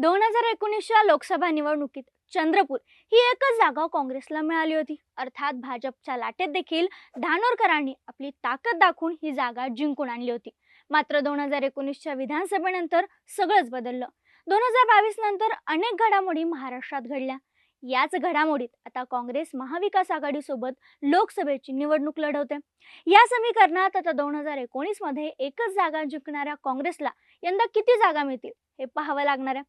दोन हजार एकोणीसच्या लोकसभा निवडणुकीत चंद्रपूर ही एकच जागा काँग्रेसला मिळाली होती. अर्थात भाजपच्या लाटेत देखील धानोरकरांनी आपली ताकद दाखवून ही जागा जिंकून आणली होती. मात्र दोन हजार एकोणीसच्या विधानसभेनंतर सगळंच बदललं. दोन हजार बावीस नंतर अनेक घडामोडी महाराष्ट्रात घडल्या. याच घडामोडीत आता काँग्रेस महाविकास आघाडीसोबत लोकसभेची निवडणूक लढवते. या समीकरणात आता दोन हजार एकोणीसमध्ये एकच जागा जिंकणाऱ्या काँग्रेसला यंदा किती जागा मिळतील? हे पाहावं लागणार आहे.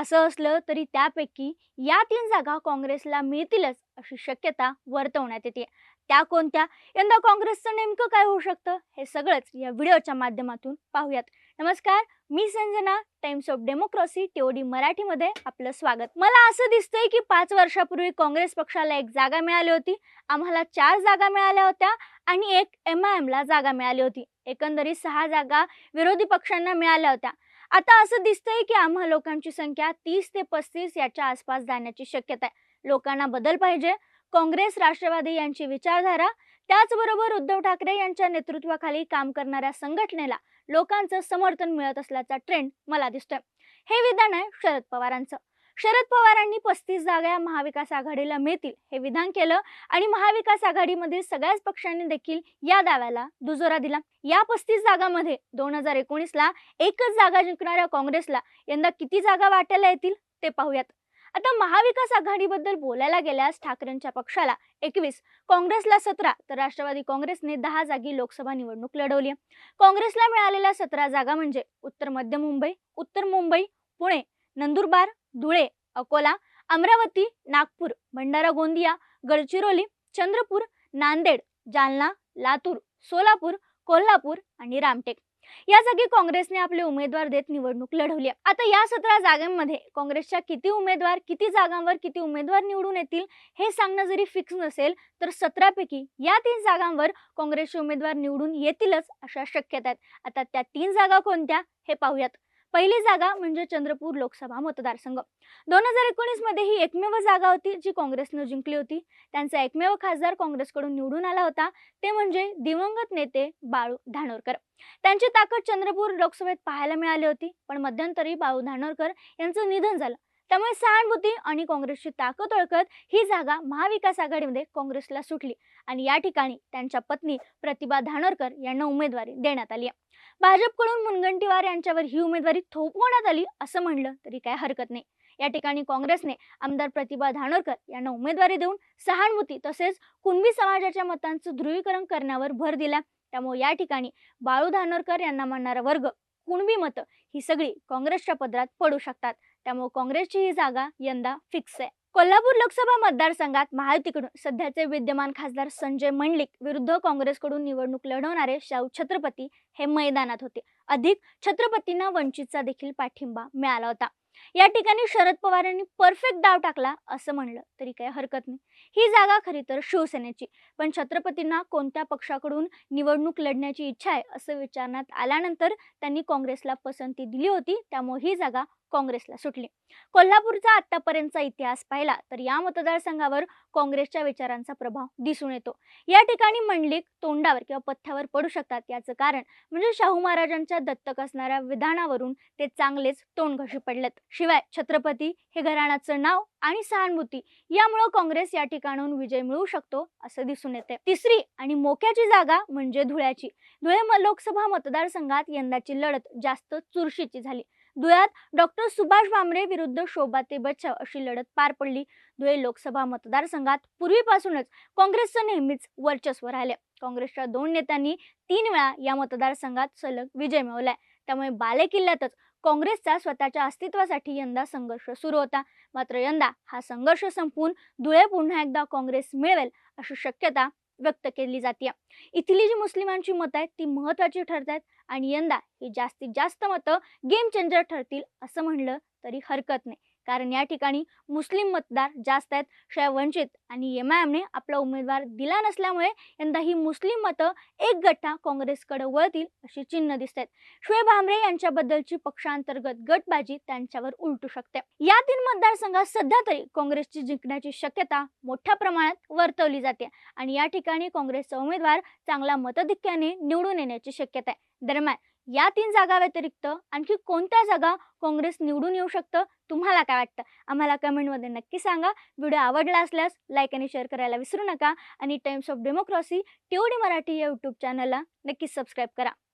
असं असलं तरी त्यापैकी या तीन जागा काँग्रेसला मिळतीलच अशी शक्यता वर्तवण्यात येते. त्या कोणत्या? यंदा काँग्रेसचं नेमकं काय होऊ शकतं? हे सगळंच या व्हिडिओच्या माध्यमातून पाहूयात. नमस्कार मी Sanjana Times of Democracy TOD मराठीमध्ये आपलं स्वागत. मला असं दिसतंय की पाच वर्षापूर्वी काँग्रेस पक्षाला एक जागा मिळाली होती. आम्हाला चार जागा मिळाल्या होत्या आणि एक एम आय एमला जागा मिळाली होती. एकंदरीत सहा जागा विरोधी पक्षांना मिळाल्या होत्या. आता असं दिसतंय की आम्हा लोकांची संख्या तीस ते पस्तीस याच्या आसपास जाण्याची शक्यता आहे. लोकांना बदल पाहिजे. काँग्रेस राष्ट्रवादी यांची विचारधारा त्याचबरोबर उद्धव ठाकरे यांच्या नेतृत्वाखाली काम करणाऱ्या संघटनेला लोकांचं समर्थन मिळत असल्याचा ट्रेंड मला दिसतोय. हे विधान आहे शरद पवारांचं. शरद पवारांनी पस्तीस जागा महाविकास आघाडीला मिळतील हे विधान केलं आणि महाविकास आघाडीमधील सगळ्याच पक्षांनी देखील या दाव्याला दुजोरा दिला. या पस्तीस जागामध्ये दोन हजार एकोणीसला एकच जागा जिंकणाऱ्या काँग्रेसला यंदा किती जागा वाटायला येतील ते पाहूयात. आता महाविकास आघाडीबद्दल बोलायला गेल्यास ठाकरेंच्या पक्षाला एकवीस काँग्रेसला सतरा तर राष्ट्रवादी काँग्रेसने दहा जागी लोकसभा निवडणूक लढवली काँग्रेसला मिळालेल्या सतरा जागा म्हणजे उत्तर मध्य मुंबई उत्तर मुंबई पुणे नंदुरबार धुळे अकोला अमरावती नागपूर भंडारा गोंदिया गडचिरोली चंद्रपूर नांदेड जालना लातूर सोलापूर कोल्हापूर आणि रामटेक. या जागी काँग्रेसने आपले उमेदवार देत निवडणूक लढवली आता या सतरा जागांमध्ये काँग्रेसच्या किती उमेदवार किती जागांवर किती उमेदवार निवडून येतील हे सांगणं जरी फिक्स नसेल तर सतरापैकी या तीन जागांवर काँग्रेसचे उमेदवार निवडून येतीलच अशा शक्यता आहेत. आता त्या तीन जागा कोणत्या हे पाहूयात. पहिली जागा म्हणजे चंद्रपूर लोकसभा मतदारसंघ. दोन हजार एकोणीसमध्ये ही एकमेव जागा होती जी काँग्रेसनं जिंकली होती. त्यांचा एकमेव खासदार काँग्रेसकडून निवडून आला होता. ते म्हणजे दिवंगत नेते बाळू धानोरकर. त्यांची ताकद चंद्रपूर लोकसभेत पाहायला मिळाली होती पण मध्यंतरी बाळू धानोरकर यांचं निधन झालं. त्यामुळे सहानुभूती आणि काँग्रेसची ताकद ओळखत ही जागा महाविकास आघाडीमध्ये काँग्रेसला सुटली आणि या ठिकाणी त्यांच्या पत्नी प्रतिभा धानोरकर यांना उमेदवारी देण्यात आली आहे. भाजपकडून मुनगंटीवार यांच्यावर ही उमेदवारी थोपवण्यात आली असं म्हणलं तरी काय हरकत नाही. या ठिकाणी काँग्रेसने आमदार प्रतिभा धानोरकर यांना उमेदवारी देऊन सहानुभूती तसेच कुणबी समाजाच्या मतांचं ध्रुवीकरण करण्यावर भर दिला. त्यामुळे या ठिकाणी बाळू धानोरकर यांना मानणारा वर्ग कुणबी मतं ही सगळी काँग्रेसच्या पदरात पडू शकतात. त्यामुळे काँग्रेसची ही जागा यंदा फिक्स आहे. कोल्हापूर लोकसभा मतदारसंघात महायुतीकडून सध्याचे विद्यमान खासदार संजय मंडलिक विरुद्ध काँग्रेसकडून निवडणूक लढवणारे शाहू छत्रपती हे मैदानात होते. अधिक छत्रपतींना वंचितचा देखील पाठिंबा मिळाला होता. या ठिकाणी शरद पवार यांनी परफेक्ट डाव टाकला असं म्हणलं तरी काही हरकत नाही. ही जागा खरी तर शिवसेनेची पण छत्रपतींना कोणत्या पक्षाकडून निवडणूक लढण्याची इच्छा आहे असं विचारण्यात आल्यानंतर त्यांनी काँग्रेसला पसंती दिली होती. त्यामुळे ही जागा काँग्रेसला सुटली. कोल्हापूरचा आतापर्यंतचा इतिहास पाहिला तर या मतदारसंघावर काँग्रेसच्या विचारांचा प्रभाव दिसून येतो. या ठिकाणी मंडलिक तोंडावर किंवा पथ्यावर पडू शकतात याचं कारण म्हणजे शाहू महाराजांच्या दत्तक असणाऱ्या विधानावरून ते चांगलेच तोंडघशी पडलेत. शिवाय छत्रपती हे घराण्याचं नाव आणि सहानुभूती यामुळं काँग्रेस या ठिकाणाहून विजय मिळू शकतो असं दिसून येते तिसरी आणि मोक्याची जागा म्हणजे धुळ्याची. धुळे लोकसभा मतदारसंघात यंदाची लढत जास्त चुरशीची झाली. धुळ्यात डॉक्टर सुभाष भामरे विरुद्ध शोभा ते बच्चाव अशी लढत पार पडली. धुळे लोकसभा मतदारसंघात पूर्वीपासूनच काँग्रेसचं नेहमीच वर्चस्व राहिले काँग्रेसच्या दोन नेत्यांनी तीन वेळा या मतदारसंघात सलग विजय मिळवलाय. त्यामुळे बालेकिल्ल्यातच काँग्रेसचा स्वतःच्या अस्तित्वासाठी यंदा संघर्ष सुरू होता. मात्र यंदा हा संघर्ष संपवून धुळे पुन्हा एकदा काँग्रेस मिळवेल अशी शक्यता व्यक्त केली जाते इथली जी मुस्लिमांची मतं आहेत ती महत्वाची ठरत आहेत आणि यंदा ही जास्तीत जास्त मतं गेम चेंजर ठरतील असं म्हणलं तरी हरकत नाही. कारण या ठिकाणी मुस्लिम मतदार जास्त आहेत शिवाय वंचित आणि एम आय एमने आपला उमेदवार दिला नसल्यामुळे यंदा ही मुस्लिम मतं एक गट्टा काँग्रेसकडे वळतील अशी चिन्ह दिसत आहेत शिवाय भामरे यांच्याबद्दलची पक्षांतर्गत गटबाजी त्यांच्यावर उलटू शकते. या तीन मतदारसंघात सध्या तरी काँग्रेसची जिंकण्याची शक्यता मोठ्या प्रमाणात वर्तवली जाते आणि या ठिकाणी काँग्रेसचा उमेदवार चांगला मतधिक्याने निवडून येण्याची शक्यता आहे. दरम्यान या तीन जागा व्यतिरिक्त आणखी कोणत्या जागा काँग्रेस निवडून येऊ शकतं? तुम्हाला काय वाटतं? आम्हाला कमेंटमध्ये नक्की सांगा. व्हिडिओ आवडला असल्यास लाईक आणि शेअर करायला विसरू नका. आणि Times of Democracy TOD Marathi या यूट्यूब चॅनलला नक्कीच सबस्क्राईब करा.